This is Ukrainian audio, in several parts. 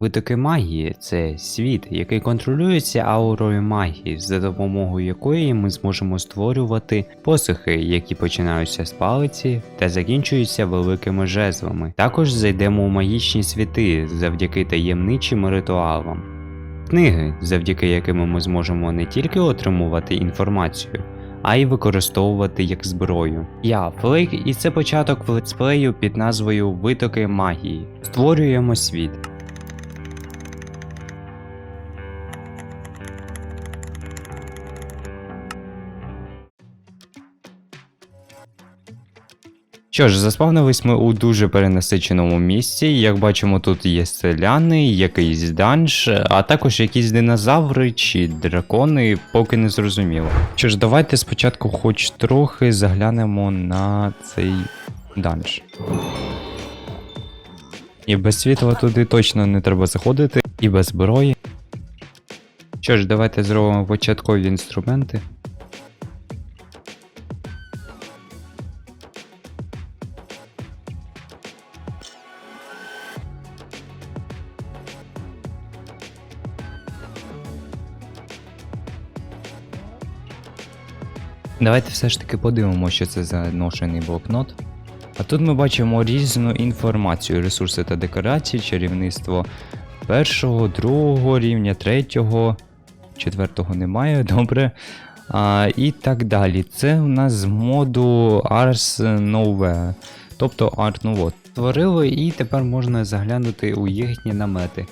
Витоки магії це світ, який контролюється аурою магії, за допомогою якої ми зможемо створювати посухи, які починаються з палиці та закінчуються великими жезлами. Також зайдемо у магічні світи завдяки таємничим ритуалам. Книги, завдяки яким ми зможемо не тільки отримувати інформацію, а й використовувати як зброю. Я Флейк, і це початок летсплею під назвою Витоки магії. Створюємо світ. Що ж, заспавнились ми у дуже перенасиченому місці. Як бачимо, тут є селяни, якийсь данж, а також якісь динозаври чи дракони, поки не зрозуміло. Що ж, давайте спочатку хоч трохи заглянемо на цей данж. І без світла туди точно не треба заходити, і без зброї. Що ж, давайте зробимо початкові інструменти. Давайте все ж таки подивимося, що це за ношений блокнот. А тут ми бачимо різну інформацію, ресурси та декорації, чарівництво першого, другого рівня, третього, четвертого немає, добре. А, і так далі. Це у нас з моду Ars Nova, тобто Art Nouveau. Створили і тепер можна заглянути у їхні намети.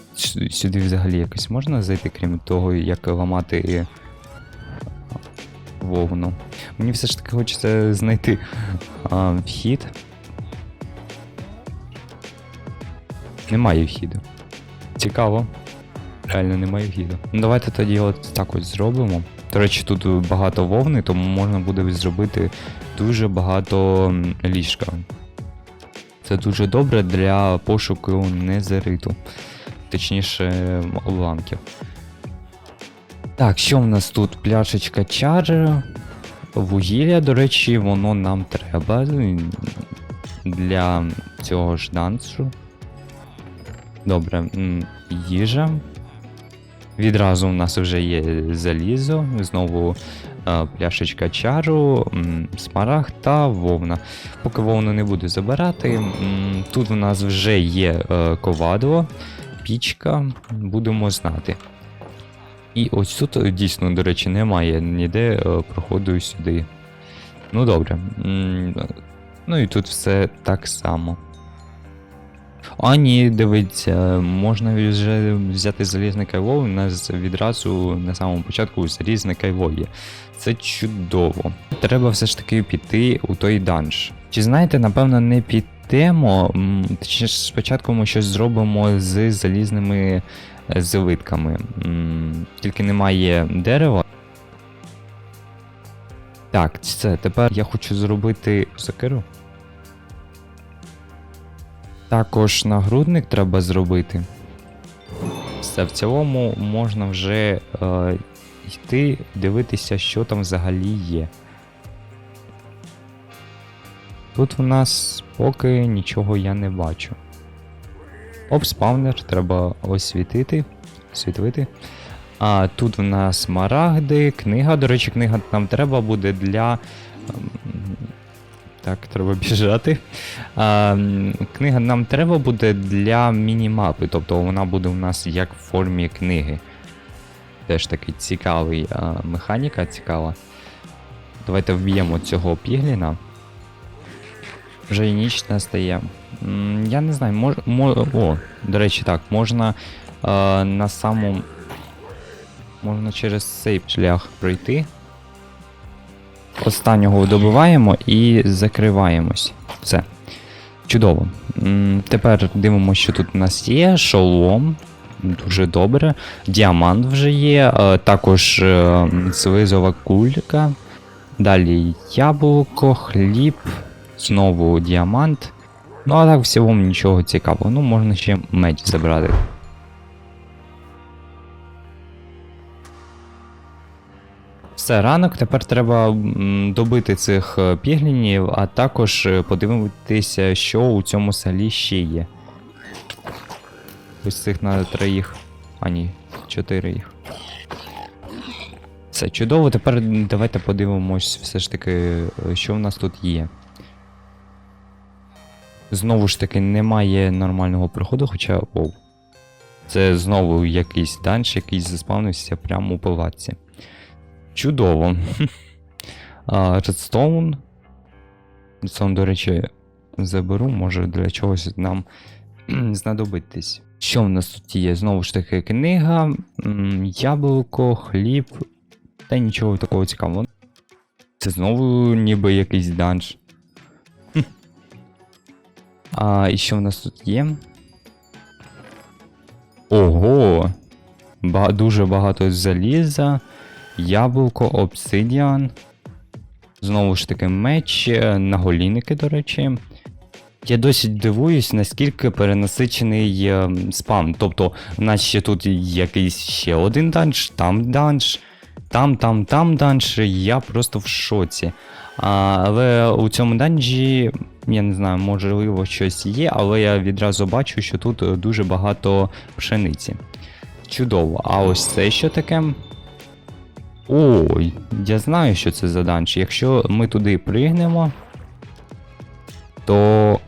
Сюди взагалі якось можна зайти, крім того, як ламати вовну. Мені все ж таки хочеться знайти а, вхід. Немає вхіду. Цікаво. Реально немає вхіду. Ну давайте тоді от так ось зробимо. До речі, тут багато вовни, тому можна буде зробити дуже багато ліжка. Це дуже добре для пошуку незериту. Точніше, уламків. Так, що в нас тут? Пляшечка чар. Вугілля, до речі, воно нам треба для цього ж дансу. Добре, їжа. Відразу у нас вже є залізо, знову е, пляшечка чару, смарагд та вовна. Поки вовну не буду забирати. Тут у нас вже є е, ковадло, пічка, будемо знати. І ось тут е, дійсно, до речі, немає ніде е, проходу сюди. Ну добре. Ну і тут все так само. А ні, дивіться, можна вже взяти залізне кайво, у нас відразу на самому початку залізне кайво є. Це чудово. Треба все ж таки піти у той данж. Чи знаєте, напевно, не підемо. Точніше, спочатку ми щось зробимо з залізними злитками. М, Тільки немає дерева. Так, це тепер я хочу зробити сокиру. Також нагрудник треба зробити. Все, в цілому можна вже е, йти дивитися, що там взагалі є. Тут в нас поки нічого я не бачу. Оп, спавнер, треба освітити. Освітлити. А тут в нас смарагди, книга. До речі, книга нам треба буде для. ем, Так, треба біжати. А, книга нам треба буде для мінімапи, тобто вона буде у нас як в формі книги. Теж такий цікавий а, механіка цікава. Давайте вб'ємо цього пігліна. Вже і ніч настає. Я не знаю, мож, мо, о, до речі, так, можна а, на самому. Можна через цей шлях пройти. Останнього добиваємо і закриваємось. Все. Чудово. Тепер дивимося, що тут у нас є. Шолом. Дуже добре. Діамант вже є. е, Також е, слизова кулька. Далі яблуко, хліб. Знову діамант. Ну, а так в цілому нічого цікавого. Ну, можна ще меч забрати. Все, ранок, тепер треба добити цих е, піглінів, а також е, подивитися, що у цьому селі ще є. Ось цих на троїх. А ні, чотири їх. Це чудово. Тепер давайте подивимось все ж таки, е, що в нас тут є. Знову ж таки, немає нормального проходу, хоча. Оу. Це знову якийсь данж, який заспавнився прямо у палаці. Чудово. Редстоун. Редстоун, до речі, заберу, може для чогось нам знадобитись. Що в нас тут є? Знову ж таки, книга, яблуко, хліб. Та нічого такого цікавого. Це знову ніби якийсь данж. А і що в нас тут є? Ого! Ба- дуже багато заліза, яблуко, обсидіан. Знову ж таки, меч, е, наголінники, до речі. Я досить дивуюсь, наскільки перенасичений е, спам. Тобто, в нас ще тут якийсь ще один данж, там данж, там, там, там данж. Я просто в шоці. А, але у цьому данжі, я не знаю, можливо, щось є, але я відразу бачу, що тут е, дуже багато пшениці. Чудово. А ось це що таке? Ой, я знаю, що це за данж. Якщо ми туди пригнемо, то.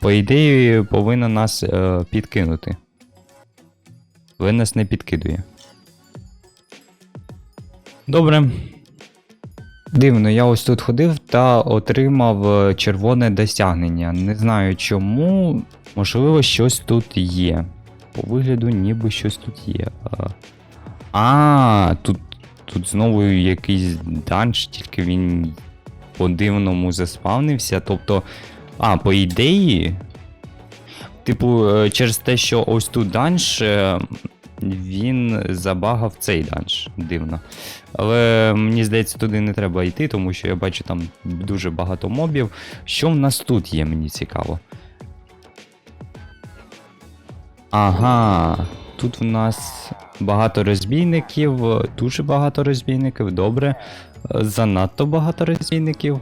По ідеї, повинна нас е, підкинути. Але нас не підкидує. Добре. Дивно, я ось тут ходив та отримав е, червоне досягнення. Не знаю чому. Можливо, щось тут є. По вигляду, ніби щось тут є. Е, А, тут, тут знову якийсь данж, тільки він по-дивному заспавнився. Тобто. А, по ідеї. Типу, е, через те, що ось тут данж, е, він забагав цей данж. Дивно. Але мені здається, туди не треба йти, тому що я бачу там дуже багато мобів. Що в нас тут є, мені цікаво. Ага, тут в нас багато розбійників, дуже багато розбійників, добре. Занадто багато розбійників.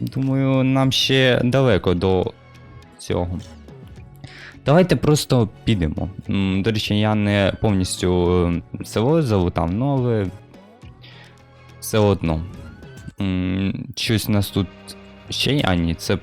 Думаю, нам ще далеко до цього. Давайте просто підемо. До речі, я не повністю село залутав, ну але все одно. Щось у нас тут ще є. А, ні, це.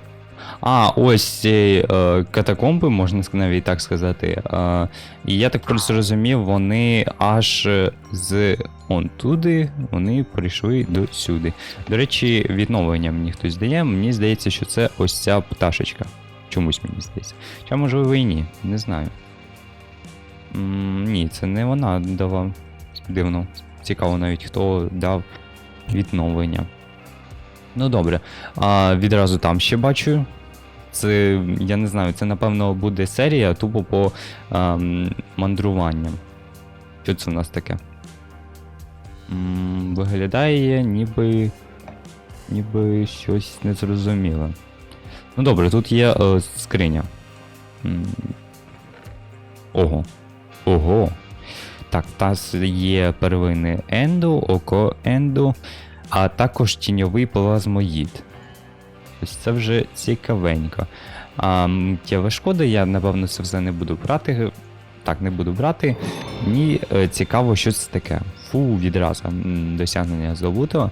А, ось ці е, катакомби, можна навіть так сказати. Е, і я так просто розумів, вони аж е, з он туди, вони прийшли до сюди. До речі, відновлення мені хтось дає. Мені здається, що це ось ця пташечка. Чомусь мені здається. Чи можливо і ні, не знаю. м ні, це не вона дала. Дивно. Цікаво навіть, хто дав відновлення. Ну добре. А, відразу там ще бачу. Це, я не знаю, це напевно буде серія тупо по ам, мандруванням. Що це в нас таке? М, виглядає ніби. ніби щось незрозуміле. Ну добре, тут є е, скриня. Ого. Ого. Так, в нас є первини енду, око енду, а також тіньовий плазмоїд. Ось це вже цікавенько. А миттєва шкода, я напевно це все не буду брати. Так, не буду брати. Мені е, цікаво, що це таке. Фу, відразу досягнення здобуто.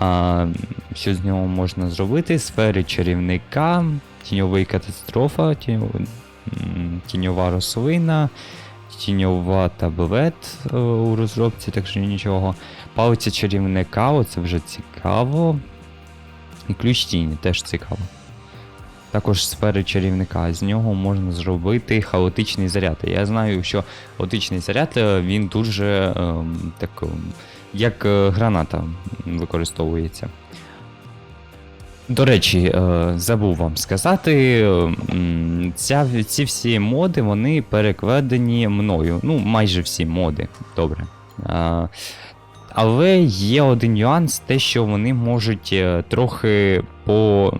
А, що з нього можна зробити? Сфери чарівника, тіньовий катастрофа, тіньов... тіньова рослина, тіньова таблет е, у розробці, так що нічого. Палиця чарівника, оце вже цікаво. І ключ тіні теж цікаво. Також сфери чарівника. З нього можна зробити хаотичний заряд. Я знаю, що хаотичний заряд е, він дуже ем, так, ем, як е, граната використовується. До речі, е, забув вам сказати, ця, ці всі моди вони перекладені мною. Ну, майже всі моди. Добре. Але є один нюанс, те, що вони можуть е, трохи по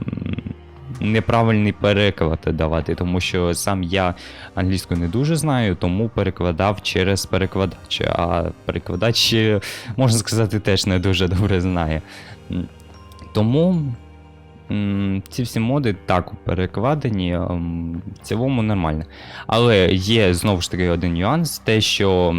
неправильний переклад давати, тому що сам я англійську не дуже знаю, тому перекладав через перекладач. А перекладач, можна сказати, теж не дуже добре знає. Тому ці всі моди так перекладені, в цілому нормально. Але є знову ж таки один нюанс, те, що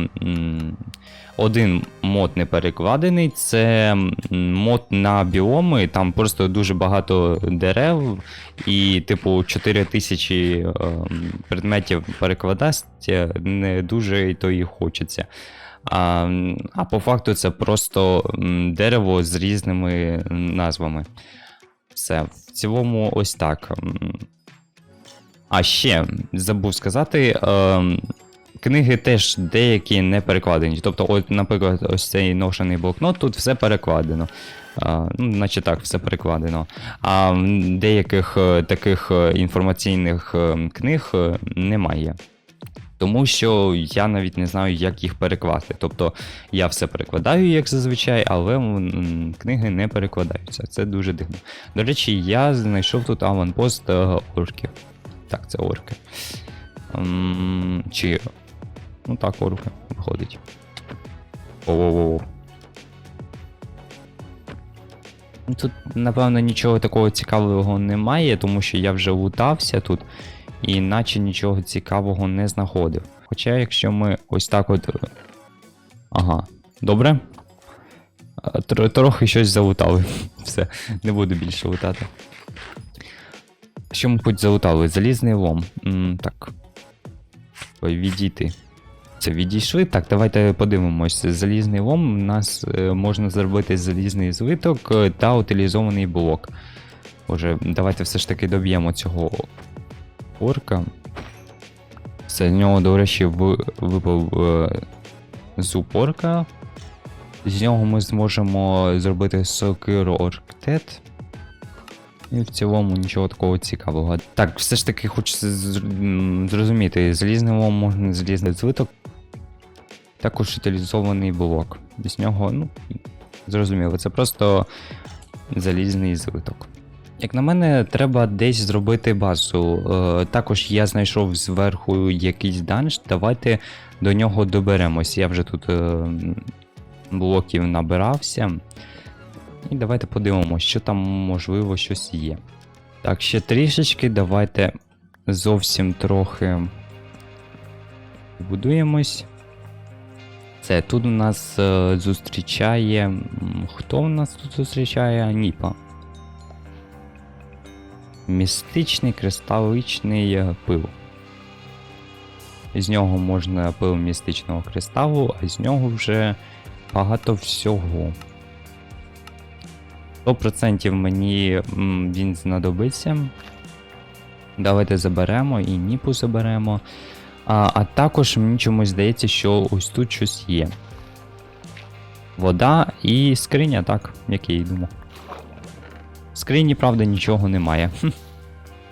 один мод не перекладений, це мод на біоми, там просто дуже багато дерев, і, типу, 4000 ем, предметів перекладати не дуже то і хочеться. А, а по факту це просто дерево з різними назвами. Все. В цілому, ось так. А ще забув сказати. ем, Книги теж деякі не перекладені. Тобто, от, наприклад, ось цей ношений блокнот, тут все перекладено. А, ну, наче так, все перекладено. А деяких е, таких е, інформаційних е, книг немає. Тому що я навіть не знаю, як їх перекласти. Тобто я все перекладаю, як зазвичай, але книги не перекладаються. Це дуже дивно. До речі, я знайшов тут аванпост орків. Так, це орки. Чи. Ну так, орки виходить. Ну, Тут, напевно, нічого такого цікавого немає, тому що я вже лутався тут і наче нічого цікавого не знаходив. Хоча, якщо ми ось так от. е, Ага, добре. Е, тр- Трохи щось залутали. Все, не буду більше лутати. Що ми хоч залутали? Залізний лом. М, так. Ой, відійти. Це відійшли. Так, давайте подивимось. Залізний лом у нас е, можна зробити залізний злиток е, та утилізований блок. Боже, давайте все ж таки доб'ємо цього орка. Все, з нього, до речі, випав е, зуб орка. З нього ми зможемо зробити сокиру орктет. І в цілому нічого такого цікавого. Так, все ж таки хочеться зрозуміти, залізний лом можна залізний звиток. Також утилізований блок. Без нього, ну, зрозуміло, це просто залізний звиток. Як на мене, треба десь зробити базу. Е, також я знайшов зверху якийсь данж. Давайте до нього доберемось. Я вже тут е, блоків набирався. І давайте подивимося, що там можливо щось є. Так, ще трішечки, давайте зовсім трохи будуємось. Це тут у нас е, зустрічає. Хто у нас тут зустрічає? Ніпа. Містичний кристаличний е, пил. З нього можна пил містичного кристалу, а з нього вже багато всього. 100% мені він знадобиться. Давайте заберемо і ніпу заберемо. А, а також мені чомусь здається, що ось тут щось є. Вода і скриня, так, як я і думав. В скрині, правда, нічого немає.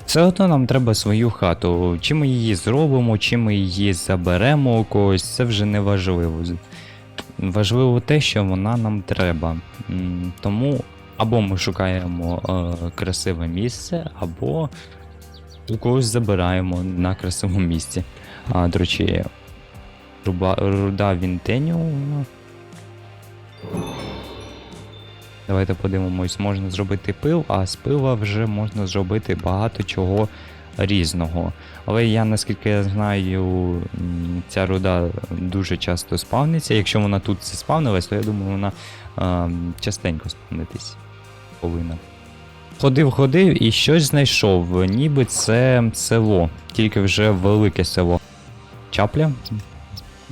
Все одно нам треба свою хату. Чи ми її зробимо, чи ми її заберемо у когось, це вже не важливо. Важливо те, що вона нам треба. Тому або ми шукаємо е, красиве місце, або у когось забираємо на красивому місці. А, до речі, руба, руда Вінтеніума. Давайте подивимось, можна зробити пил, а з пила вже можна зробити багато чого різного. Але я, наскільки я знаю, ця руда дуже часто спавниться. Якщо вона тут спавнилась, то я думаю, вона а, частенько спавнитись повинна. Ходив, ходив і щось знайшов. Ніби це село, тільки вже велике село. Чапля.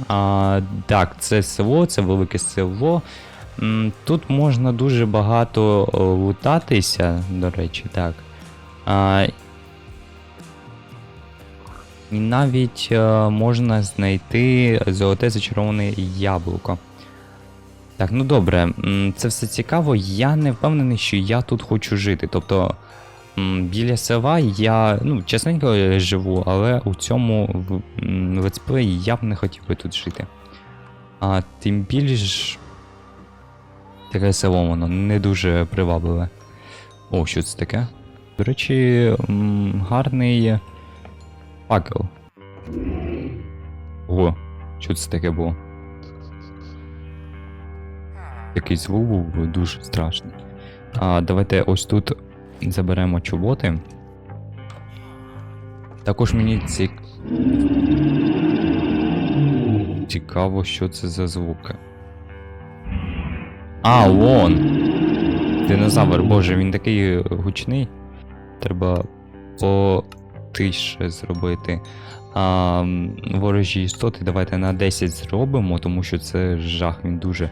А, так, це село, це велике село. Тут можна дуже багато лутатися, до речі, так. А, і навіть е, можна знайти золоте зачароване яблуко. Так, ну добре, це все цікаво. Я не впевнений, що я тут хочу жити. Тобто біля села я ну, чесненько живу, але у цьому летсплеї я б не хотів би тут жити. А тим більш таке село воно не дуже привабливе. О, що це таке? До речі, гарний факел. Ого, що це таке було? Який звук був дуже страшний. А, давайте ось тут заберемо чоботи. Також мені цік... цікаво, що це за звуки. А, вон! Динозавр, боже, він такий гучний. Треба потише зробити. А, ворожі істоти давайте на 10 зробимо, тому що це жах, він дуже.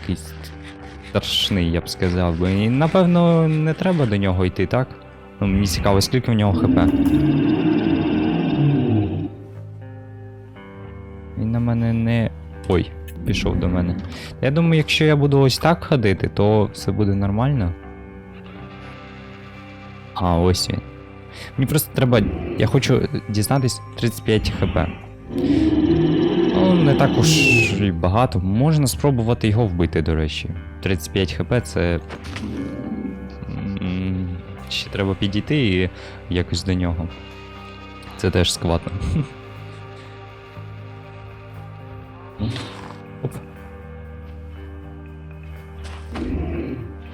Якийсь страшний, я б сказав би. І напевно не треба до нього йти, так? Ну, мені цікаво, скільки в нього хп. Він на мене не. Ой, пішов до мене. Я думаю, якщо я буду ось так ходити, то все буде нормально. А, ось він. Мені просто треба. Я хочу дізнатись 35 хп. Ну, не так уж і багато. Можна спробувати його вбити, до речі. 35 хп це. Ще треба підійти і якось до нього. Це теж складно. Оп.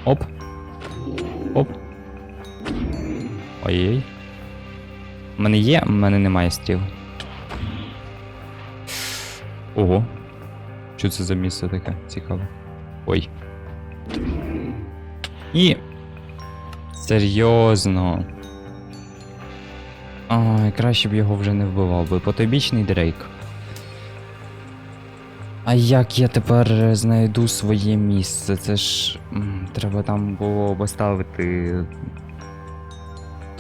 Оп. Оп. Ой-ой. У мене є, у мене немає стіл. Ого. Що це за місце таке? Цікаво. Ой. І. Серйозно. Ой, краще б його вже не вбивав би. Потобічний Дрейк. А як я тепер знайду своє місце? Це ж. Треба там було поставити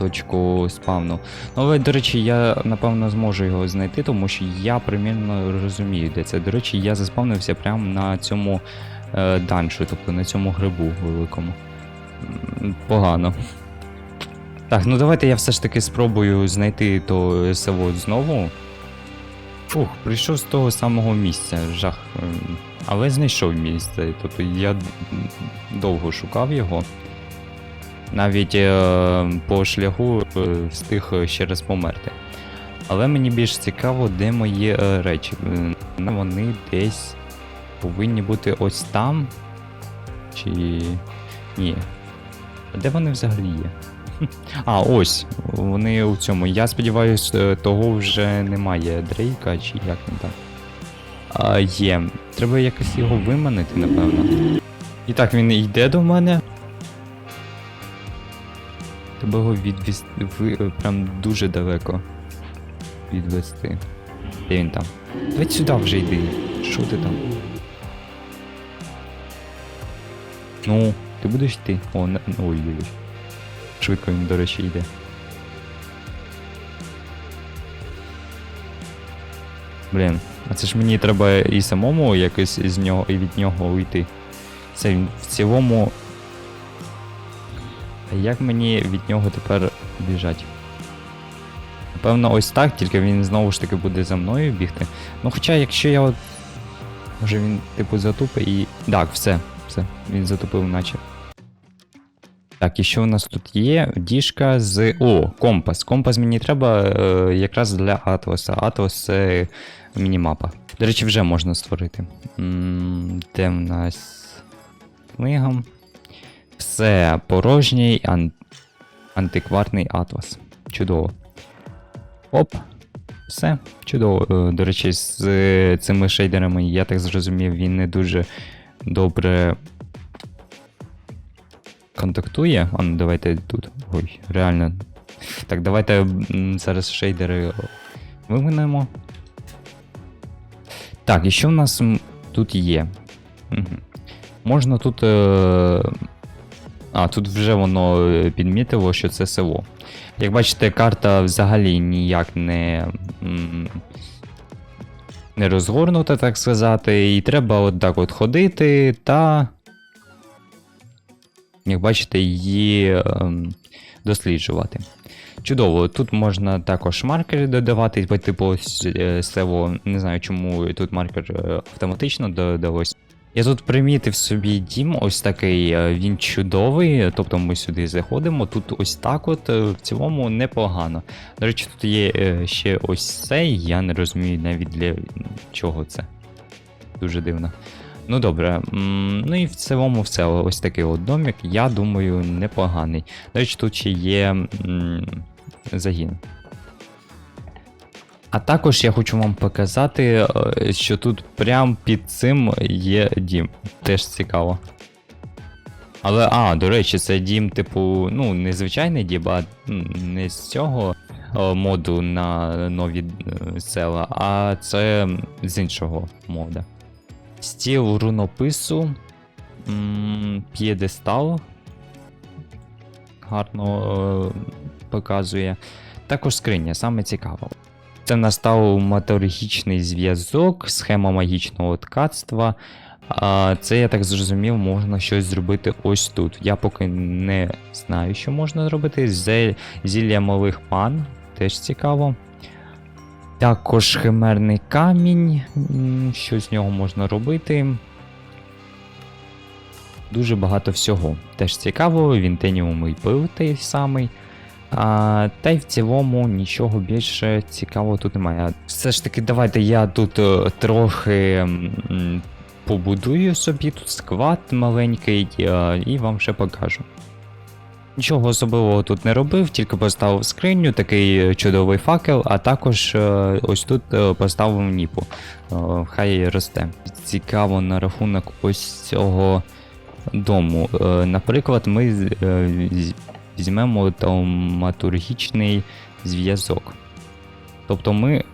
точку спавну. Ну, але, до речі, я напевно зможу його знайти, тому що я примірно розумію, де це. До речі, я заспавнився прямо на цьому е, даншу, тобто на цьому грибу великому. Погано. Так, ну давайте я все ж таки спробую знайти то село знову. Фух, прийшов з того самого місця, жах. Але знайшов місце. Тобто я довго шукав його. Навіть е, по шляху е, встиг ще раз померти. Але мені більш цікаво, де мої е, речі. Вони десь повинні бути ось там. Чи. Ні. А де вони взагалі є? А, ось. Вони у цьому. Я сподіваюся, того вже немає Дрейка, чи як він там. А, є. Треба якось його виманити, напевно. І так, він йде до мене. Треба його відвести ви, е, прям дуже далеко. Відвести. Де він там? Давай сюди вже йди. Що ти там? Ну, ти будеш йти? О, на... ой, ой. Швидко він, до речі, йде. Блін, а це ж мені треба і самому якось з нього і від нього уйти. Це він в цілому. А як мені від нього тепер біжать? Напевно, ось так, тільки він знову ж таки буде за мною бігти. Ну хоча, якщо я от. Може він, типу, затупить і. Так, все, все, він затупив, наче. Так, і що у нас тут є? Діжка з. О, компас. Компас мені треба е, якраз для Атласа. Атлас це мінімапа. До речі, вже можна створити. М, Де в нас книга? Все, порожній ан... антикварний атлас. Чудово. Оп. Все, чудово. Е, До речі, з е, цими шейдерами, я так зрозумів, він не дуже добре контактує. А ну давайте тут. Ой, реально. Так, давайте зараз шейдери виминемо. Так, і що в нас тут є? Угу. Можна тут. Е... А, тут вже воно е, підмітило, що це село. Як бачите, карта взагалі ніяк не. Не розгорнута, так сказати, і треба от так от ходити та. Як бачите, її ем, досліджувати. Чудово, тут можна також маркери додавати, по типу е, село. Не знаю, чому тут маркер е, автоматично додалось. Я тут примітив собі дім, ось такий, е, він чудовий, тобто ми сюди заходимо. Тут ось так от е, в цілому непогано. До речі, тут є е, ще ось цей, я не розумію навіть для чого це. Дуже дивно. Ну добре, ну і в цілому все. Ось такий от домик, я думаю, непоганий. До речі, тут ще є загін. А також я хочу вам показати, е, що тут прям під цим є дім. Теж цікаво. Але, а, до речі, це дім, типу, ну, не звичайний дім, а не з цього е, моду на нові е, села, а це з іншого мода. Стіл рунопису, п'єдестал. Гарно е, показує. Також скриня, саме цікаво. Це настав матологічний зв'язок, схема магічного ткацтва. Це, я так зрозумів, можна щось зробити ось тут. Я поки не знаю, що можна зробити. Зілля малих пан, теж цікаво. Також химерний камінь, що з нього можна робити. Дуже багато всього. Теж цікаво, вінтеніумий пил той самий. А, та й в цілому нічого більше цікавого тут немає. Все ж таки, давайте я тут е, трохи побудую собі тут сквад маленький е, і вам ще покажу. Нічого особливого тут не робив, тільки поставив скриню, такий чудовий факел, а також е, ось тут е, поставив ніпу. Е, Хай росте. Цікаво на рахунок ось цього дому. Е, Наприклад, ми е, візьмемо тауматургічний зв'язок. Тобто ми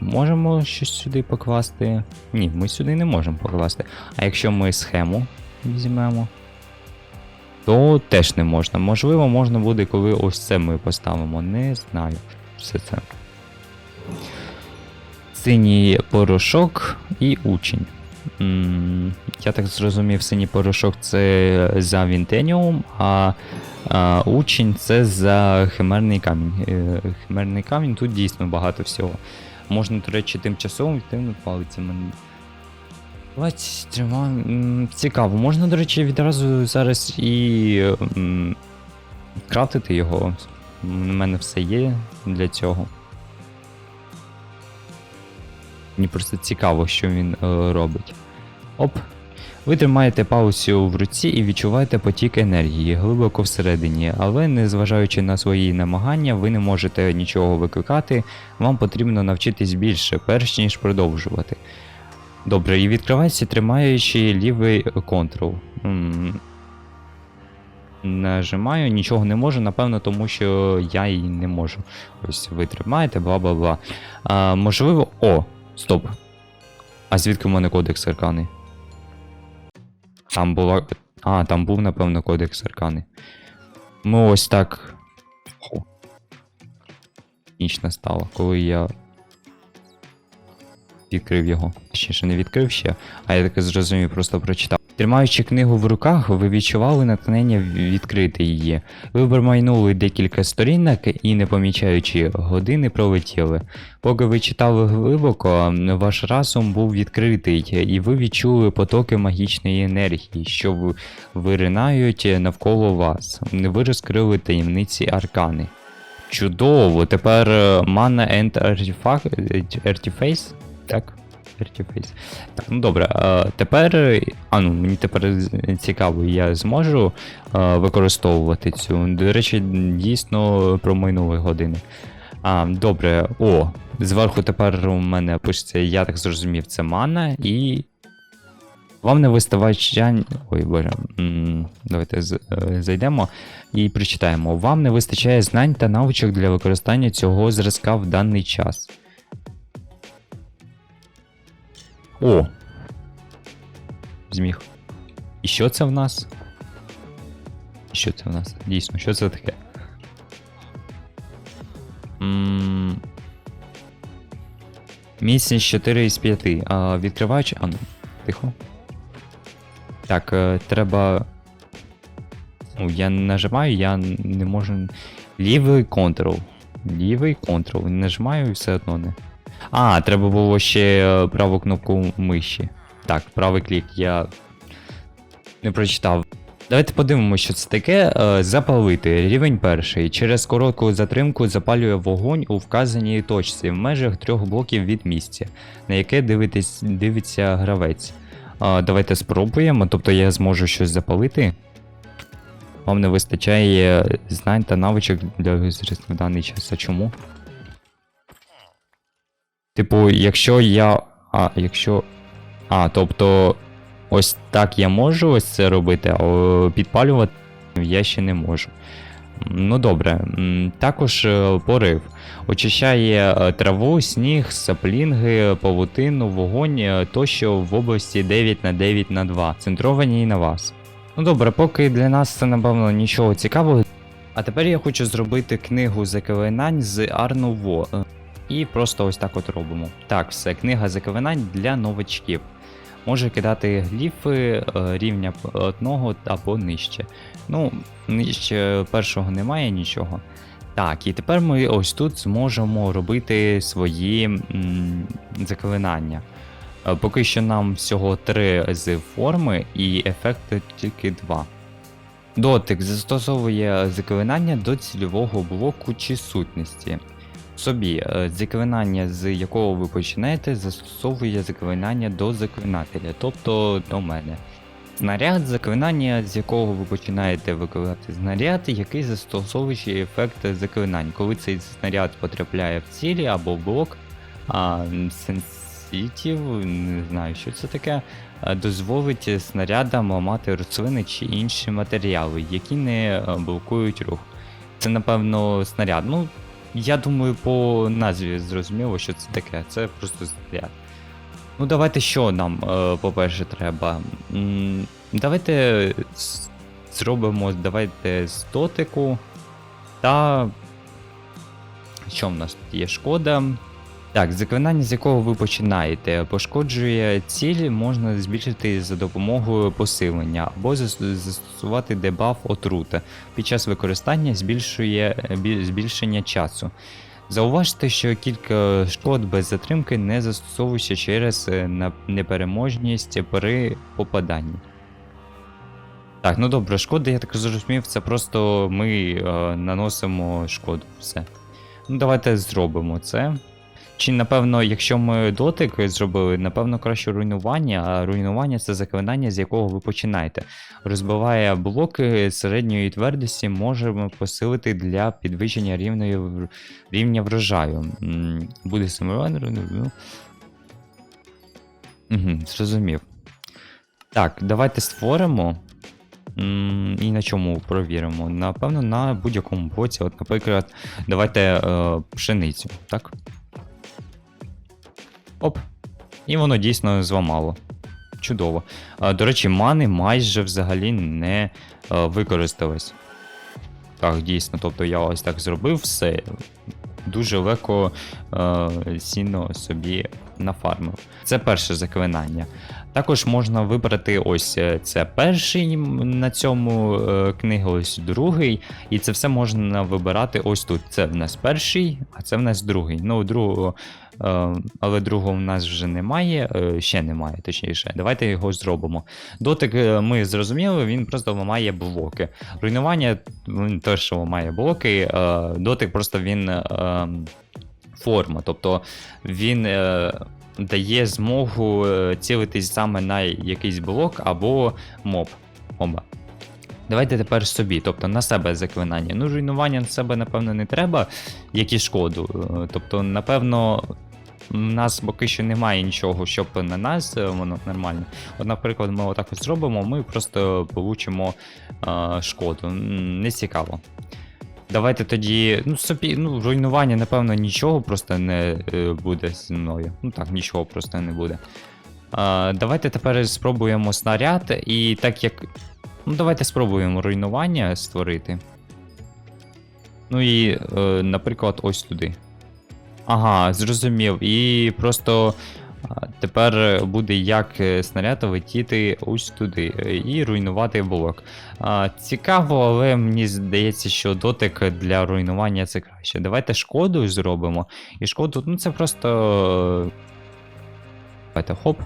можемо щось сюди покласти. Ні, ми сюди не можемо покласти. А якщо ми схему візьмемо, то теж не можна. Можливо, можна буде, коли ось це ми поставимо. Не знаю. Все це. Синій порошок і учень. Я так зрозумів, синій порошок це за Вінтеніум, а, учень це за химерний камінь. Е, Химерний камінь тут дійсно багато всього. Можна, до речі, тимчасово тими палицями. Тримаємо. Цікаво, можна, до речі, відразу зараз і крафтити його. У мене все є для цього. Мені просто цікаво, що він е, робить. Оп. Ви тримаєте паузу в руці і відчуваєте потік енергії глибоко всередині, але незважаючи на свої намагання, ви не можете нічого викликати, вам потрібно навчитись більше, перш ніж продовжувати. Добре, і відкривається, тримаючи лівий контрол. Нажимаю, нічого не можу, напевно, тому що я і не можу. Ось ви тримаєте, бла бла бла. Можливо. О, стоп. А звідки в мене кодекс аркани? Там була. А, там був, напевно, кодекс аркани. Ми ось так. Ніч настала, коли я відкрив його. Точніше, не відкрив ще, а я таки зрозумів, просто прочитав. Тримаючи книгу в руках, ви відчували натхнення відкрити її. Ви промайнули декілька сторінок і, не помічаючи години, пролетіли. Поки ви читали глибоко, ваш разум був відкритий, і ви відчули потоки магічної енергії, що виринають навколо вас. Ви розкрили таємниці аркани. Чудово! Тепер е, Mana and Artifact, Artiface? Так? Artiface. Так, ну добре. е, Тепер. А ну, мені тепер цікаво, я зможу е, використовувати цю. До речі, дійсно промайнули години. А, добре. О, зверху тепер у мене пишеться, я так зрозумів, це мана і. Вам не вистачає. Ой, боже. Давайте е, зайдемо і прочитаємо. Вам не вистачає знань та навичок для використання цього зразка в даний час. О! Зміг. І що це в нас? Що це в нас? Дійсно, що це таке? М, Міцність 4 із 5. А, відкриваючи. А ну, тихо. Так, е, треба. Ну, я нажимаю, я не можу. Лівий контрол. Лівий контрол. Нажимаю і все одно не. А, треба було ще е, праву кнопку миші. Так, правий клік, я не прочитав. Давайте подивимося, що це таке. Е, Запалити. Рівень перший. Через коротку затримку запалює вогонь у вказаній точці в межах трьох блоків від місця, на яке дивитесь, дивиться гравець. Давайте спробуємо. Тобто я зможу щось запалити. Вам не вистачає знань та навичок для в даний час. А чому? Типу, якщо я. А, якщо. А, тобто. Ось так я можу ось це робити, а підпалювати я ще не можу. Ну добре. Також е, порив. Очищає е, траву, сніг, саплінги, павутину, вогонь е, тощо в області 9 на 9 на 2, центровані і на вас. Ну добре, поки для нас це напевно нічого цікавого. А тепер я хочу зробити книгу заклинань з Арнуво. І просто ось так от робимо. Так, все, книга заклинань для новачків. Може кидати гліфи е, рівня одного або нижче. Ну, нижче першого немає нічого. Так, і тепер ми ось тут зможемо робити свої м, заклинання. Е, Поки що нам всього три з форми і ефекти тільки два. Дотик застосовує заклинання до цільового блоку чи сутності. Собі е, заклинання, з якого ви починаєте, застосовує заклинання до заклинателя, тобто до мене. Снаряд заклинання, з якого ви починаєте виконувати знаряд, який застосовує ефект заклинань. Коли цей снаряд потрапляє в цілі або в блок, а сенситів, не знаю, що це таке, дозволить снарядам ламати рослини чи інші матеріали, які не блокують рух. Це, напевно, снаряд. Ну, я думаю, по назві зрозуміло, що це таке. Це просто снаряд. Ну, давайте що нам, е, по-перше, треба. Давайте зробимо, давайте з дотику. Та. Що в нас тут є? Шкода. Так, заклинання, з якого ви починаєте, пошкоджує ціль, можна збільшити за допомогою посилення або застосувати дебаф отрута. Під час використання збільшує збільшення часу. Зауважте, що кілька шкод без затримки не застосовуються через е, непереможність при попаданні. Так, ну добре, шкода, я так зрозумів, це просто ми е, наносимо шкоду. Все. Ну, давайте зробимо це. Чи, напевно, якщо ми дотик зробили, напевно, краще руйнування, а руйнування це заклинання, з якого ви починаєте. Розбиває блоки середньої твердості, можемо посилити для підвищення рівної, рівня врожаю. Буде симулятор. Ну. Угу, зрозумів. Так, давайте створимо. І на чому провіримо? Напевно, на будь-якому боці. От, наприклад, давайте е, пшеницю, так? Оп. І воно дійсно зламало. Чудово. До речі, мани майже взагалі не е, використалось. Так, дійсно, тобто я ось так зробив все. Дуже легко е, сіно собі нафармив. Це перше заклинання. Також можна вибрати ось е, це перший на цьому е, книги, ось другий. І це все можна вибирати ось тут. Це в нас перший, а це в нас другий. Ну, другого, але другого в нас вже немає, е, ще немає, точніше. Давайте його зробимо. Дотик е, ми зрозуміли, він просто ламає блоки. Руйнування він теж ламає блоки, е, дотик просто він. е, Форма, тобто він е, дає змогу е, цілитись саме на якийсь блок або моб. Оба. Давайте тепер собі, тобто на себе заклинання. Ну, руйнування на себе, напевно, не треба, як і шкоду. Е, Тобто, напевно, в нас поки що немає нічого, щоб на нас е, воно нормально. От, наприклад, ми отак от зробимо, ми просто получимо е, шкоду. Не цікаво. Давайте тоді. Ну, собі, ну, руйнування, напевно, нічого просто не е, буде зі мною. Ну так, нічого просто не буде. А, давайте тепер спробуємо снаряд, і так як. Ну, давайте спробуємо руйнування створити. Ну і, е, наприклад, ось туди. Ага, зрозумів. І просто тепер буде як е, снаряд летіти ось туди е, і руйнувати блок. А, цікаво, але мені здається, що дотик для руйнування це краще. Давайте шкоду зробимо. І шкоду, ну це просто. е, Давайте хоп.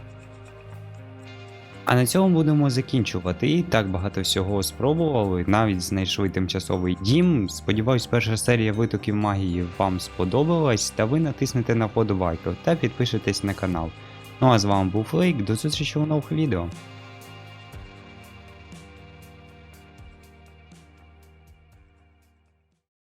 А на цьому будемо закінчувати. І так багато всього спробували. Навіть знайшли тимчасовий дім. Сподіваюсь, перша серія витоків магії вам сподобалась, та ви натиснете на подобайку та підпишетесь на канал. Ну а з вами був Флейк, до зустрічі у нових відео.